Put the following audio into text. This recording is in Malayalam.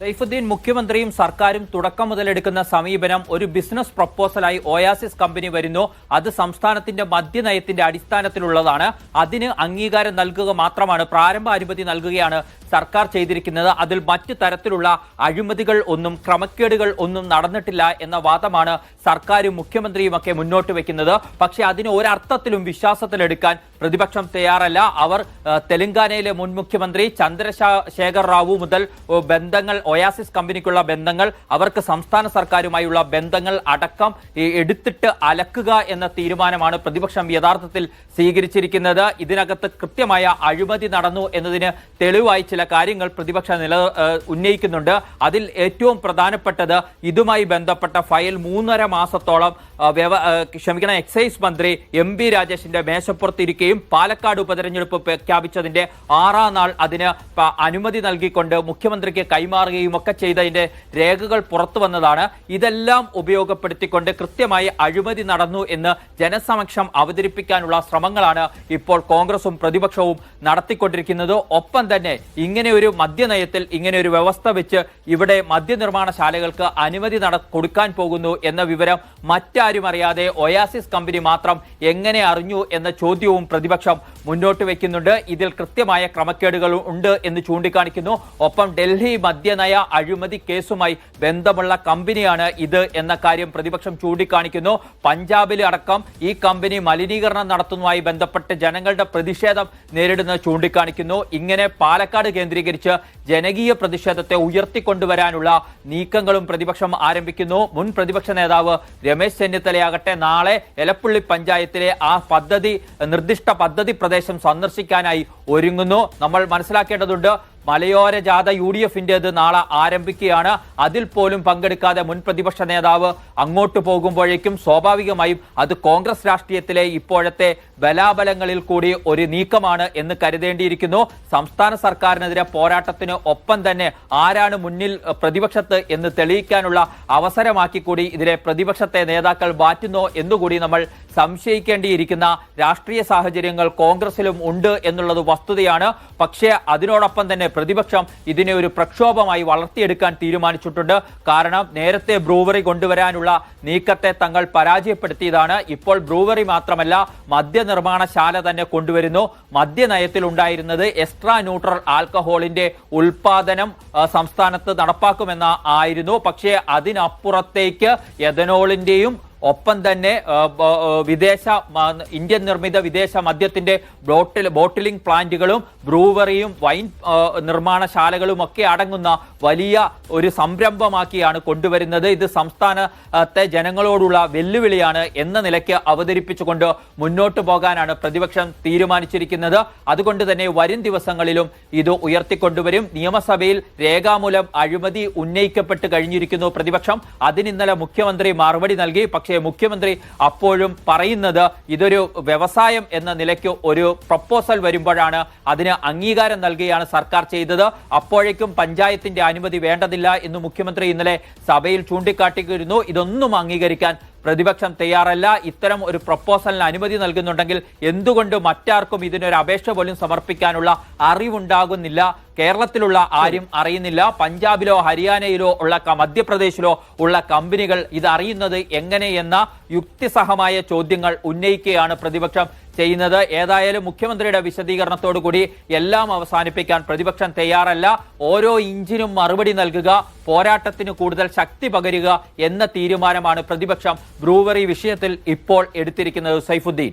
സൈഫുദ്ദീൻ മുഖ്യമന്ത്രിയും സർക്കാരും തുടക്കം മുതലെടുക്കുന്ന സമീപനം ഒരു ബിസിനസ് പ്രപ്പോസലായി ഒയാസിസ് കമ്പനി വരുന്നു. അത് സംസ്ഥാനത്തിന്റെ മദ്യനയത്തിന്റെ അടിസ്ഥാനത്തിലുള്ളതാണ്. അതിന് അംഗീകാരം നൽകുക മാത്രമാണ്. പ്രാരംഭ അനുമതി നൽകുകയാണ് സർക്കാർ ചെയ്തിരിക്കുന്നത് അതിൽ മറ്റു തരത്തിലുള്ള അഴിമതികൾ ഒന്നും ക്രമക്കേടുകൾ ഒന്നും നടന്നിട്ടില്ല എന്ന വാദമാണ് സർക്കാരും മുഖ്യമന്ത്രിയും ഒക്കെ മുന്നോട്ട് വെക്കുന്നത്. പക്ഷേ അതിന് ഒരർത്ഥത്തിലും വിശ്വാസത്തിലെടുക്കാൻ പ്രതിപക്ഷം തയ്യാറല്ല. അവർ തെലങ്കാനയിലെ മുൻ മുഖ്യമന്ത്രി ചന്ദ്രശേഖർ റാവു മുതൽ ബന്ധങ്ങൾ ഒയാസിസ് കമ്പനിക്കുള്ള ബന്ധങ്ങൾ അവർക്ക് സംസ്ഥാന സർക്കാരുമായുള്ള ബന്ധങ്ങൾ അടക്കം എടുത്തിട്ട് അലക്കുക എന്ന തീരുമാനമാണ് പ്രതിപക്ഷം യഥാർത്ഥത്തിൽ സ്വീകരിച്ചിരിക്കുന്നത്. ഇതിനകത്ത് കൃത്യമായ അഴിമതി നടന്നു എന്നതിന് തെളിവായി ചില കാര്യങ്ങൾ പ്രതിപക്ഷ നില ഉന്നയിക്കുന്നുണ്ട്. അതിൽ ഏറ്റവും പ്രധാനപ്പെട്ടത് ഇതുമായി ബന്ധപ്പെട്ട ഫയൽ മൂന്നര മാസത്തോളം വ്യവ- ക്ഷമിക്കണം എക്സൈസ് മന്ത്രി എം ബി രാജേഷിന്റെ മേശപ്പുറത്തിരിക്കുകയും പാലക്കാട് ഉപതെരഞ്ഞെടുപ്പ് പ്രഖ്യാപിച്ചതിന്റെ ആറാം നാൾ അതിന് അനുമതി നൽകിക്കൊണ്ട് മുഖ്യമന്ത്രിക്ക് കൈമാറുകയും ഒക്കെ ചെയ്തതിന്റെ രേഖകൾ പുറത്തു വന്നതാണ്. ഇതെല്ലാം ഉപയോഗപ്പെടുത്തിക്കൊണ്ട് കൃത്യമായി അഴിമതി നടന്നു എന്ന് ജനസമക്ഷം അവതരിപ്പിക്കാനുള്ള ശ്രമങ്ങളാണ് ഇപ്പോൾ കോൺഗ്രസും പ്രതിപക്ഷവും നടത്തിക്കൊണ്ടിരിക്കുന്നത്. ഒപ്പം തന്നെ ഇങ്ങനെ ഒരു മദ്യനയത്തിൽ ഇങ്ങനെ ഒരു വ്യവസ്ഥ വെച്ച് ഇവിടെ മദ്യനിർമ്മാണശാലകൾക്ക് അനുമതി നട കൊടുക്കാൻ പോകുന്നു എന്ന വിവരം മറ്റാരും അറിയാതെ ഒയാസിസ് കമ്പനി മാത്രം എങ്ങനെ അറിഞ്ഞു എന്ന ചോദ്യവും പ്രതിപക്ഷം മുന്നോട്ട് വെക്കുന്നുണ്ട്. ഇതിൽ കൃത്യമായ ക്രമക്കേടുകൾ ഉണ്ട് എന്ന് ചൂണ്ടിക്കാണിക്കുന്നു. ഒപ്പം ഡൽഹി മദ്യനയ അഴിമതി കേസുമായി ബന്ധമുള്ള കമ്പനിയാണ് ഇത് എന്ന കാര്യം പ്രതിപക്ഷം ചൂണ്ടിക്കാണിക്കുന്നു. പഞ്ചാബിൽ അടക്കം ഈ കമ്പനി മലിനീകരണം നടത്തുന്നതുമായി ബന്ധപ്പെട്ട് ജനങ്ങളുടെ പ്രതിഷേധം നേരിടുന്നത് ചൂണ്ടിക്കാണിക്കുന്നു. ഇങ്ങനെ പാലക്കാട് കേന്ദ്രീകരിച്ച് ജനകീയ പ്രതിഷേധത്തെ ഉയർത്തിക്കൊണ്ടുവരാനുള്ള നീക്കങ്ങളും പ്രതിപക്ഷം ആരംഭിക്കുന്നു. മുൻ പ്രതിപക്ഷ നേതാവ് രമേശ് ചെന്നിത്തലയാകട്ടെ നാളെ എലപ്പുള്ളി പഞ്ചായത്തിലെ ആ പദ്ധതി നിർദ്ദിഷ്ട പദ്ധതി പ്രദേശം സന്ദർശിക്കാനായി ഒരുങ്ങുന്നു. നമ്മൾ മനസ്സിലാക്കേണ്ടതുണ്ട് മലയോര ജാഥ യു ഡി എഫിന്റേത് നാളെ ആരംഭിക്കുകയാണ്. അതിൽ പോലും പങ്കെടുക്കാതെ മുൻ പ്രതിപക്ഷ നേതാവ് അങ്ങോട്ട് പോകുമ്പോഴേക്കും സ്വാഭാവികമായും അത് കോൺഗ്രസ് രാഷ്ട്രീയത്തിലെ ഇപ്പോഴത്തെ ബലാബലങ്ങളിൽ കൂടി ഒരു നീക്കമാണ് എന്ന് കരുതേണ്ടിയിരിക്കുന്നു. സംസ്ഥാന സർക്കാരിനെതിരെ പോരാട്ടത്തിന് ഒപ്പം തന്നെ ആരാണ് മുന്നിൽ പ്രതിപക്ഷത്ത് എന്ന് തെളിയിക്കാനുള്ള അവസരമാക്കി കൂടി ഇതിലെ പ്രതിപക്ഷത്തെ നേതാക്കൾ മാറ്റുന്നോ എന്നുകൂടി നമ്മൾ സംശയിക്കേണ്ടിയിരിക്കുന്ന രാഷ്ട്രീയ സാഹചര്യങ്ങൾ കോൺഗ്രസിലും ഉണ്ട് എന്നുള്ളത് വസ്തുതയാണ്. പക്ഷേ അതിനോടൊപ്പം തന്നെ പ്രതിപക്ഷം ഇതിനെ ഒരു പ്രക്ഷോഭമായി വളർത്തിയെടുക്കാൻ തീരുമാനിച്ചിട്ടുണ്ട്. കാരണം നേരത്തെ ബ്രൂവറി കൊണ്ടുവരാനുള്ള നീക്കത്തെ തങ്ങൾ പരാജയപ്പെടുത്തിയതാണ്. ഇപ്പോൾ ബ്രൂവറി മാത്രമല്ല മദ്യനിർമ്മാണശാല തന്നെ കൊണ്ടുവരുന്നു. മദ്യനയത്തിൽ ഉണ്ടായിരുന്നത് എക്സ്ട്രാ ന്യൂട്രൽ ആൽക്കഹോളിന്റെ ഉൽപാദനം സംസ്ഥാനത്ത് നടപ്പാക്കുമെന്ന ആയിരുന്നു. പക്ഷേ അതിനപ്പുറത്തേക്ക് എഥനോളിന്റെയും ഒപ്പം തന്നെ വിദേശ ഇന്ത്യൻ നിർമ്മിത വിദേശ മദ്യത്തിന്റെ ബോട്ടിൽ ബോട്ടിലിംഗ് പ്ലാന്റുകളും ബ്രൂവറിയും വൈൻ നിർമ്മാണശാലകളും ഒക്കെ അടങ്ങുന്ന വലിയ ഒരു സംരംഭമാക്കിയാണ് കൊണ്ടുവരുന്നത്. ഇത് സംസ്ഥാനത്തെ ജനങ്ങളോടുള്ള വെല്ലുവിളിയാണ് എന്ന നിലയ്ക്ക് അവതരിപ്പിച്ചുകൊണ്ട് മുന്നോട്ട് പോകാനാണ് പ്രതിപക്ഷം തീരുമാനിച്ചിരിക്കുന്നത്. അതുകൊണ്ട് തന്നെ വരും ദിവസങ്ങളിലും ഇത് ഉയർത്തിക്കൊണ്ടുവരും. നിയമസഭയിൽ രേഖാമൂലം അഴിമതി ഉന്നയിക്കപ്പെട്ട് കഴിഞ്ഞിരിക്കുന്നു പ്രതിപക്ഷം. അതിന് ഇന്നലെ മുഖ്യമന്ത്രി മറുപടി നൽകി. പക്ഷേ മുഖ്യമന്ത്രി അപ്പോഴും പറയുന്നത് ഇതൊരു വ്യവസായം എന്ന നിലയ്ക്ക് ഒരു പ്രപ്പോസൽ വരുമ്പോഴാണ് അതിന് അംഗീകാരം നൽകുകയാണ് സർക്കാർ ചെയ്തത്. അപ്പോഴേക്കും പഞ്ചായത്തിന്റെ അനുമതി വേണ്ടതില്ല എന്ന് മുഖ്യമന്ത്രി ഇന്നലെ സഭയിൽ ചൂണ്ടിക്കാട്ടിയിരുന്നു. ഇതൊന്നും അംഗീകരിക്കാൻ പ്രതിപക്ഷം തയ്യാറല്ല. ഇത്തരം ഒരു പ്രപ്പോസലിന് അനുമതി നൽകുന്നുണ്ടെങ്കിൽ എന്തുകൊണ്ട് മറ്റാർക്കും ഇതിനൊരു അപേക്ഷ പോലും സമർപ്പിക്കാനുള്ള അറിവുണ്ടാകുന്നില്ല? കേരളത്തിലുള്ള ആരും അറിയുന്നില്ല. പഞ്ചാബിലോ ഹരിയാനയിലോ ഉള്ള മധ്യപ്രദേശിലോ ഉള്ള കമ്പനികൾ ഇത് അറിയുന്നത് എങ്ങനെയെന്ന യുക്തിസഹമായ ചോദ്യങ്ങൾ ഉന്നയിക്കുകയാണ് പ്രതിപക്ഷം. ചെയ്യുന്നത്. ഏതായാലും മുഖ്യമന്ത്രിയുടെ വിശദീകരണത്തോടു കൂടി എല്ലാം അവസാനിപ്പിക്കാൻ പ്രതിപക്ഷം തയ്യാറല്ല. ഓരോ ഇഞ്ചിനും മറുപടി നൽകുക പോരാട്ടത്തിന് കൂടുതൽ ശക്തി പകരുക എന്ന തീരുമാനമാണ് പ്രതിപക്ഷം ബ്രൂവറി വിഷയത്തിൽ ഇപ്പോൾ എടുത്തിരിക്കുന്നത്. സൈഫുദ്ദീൻ.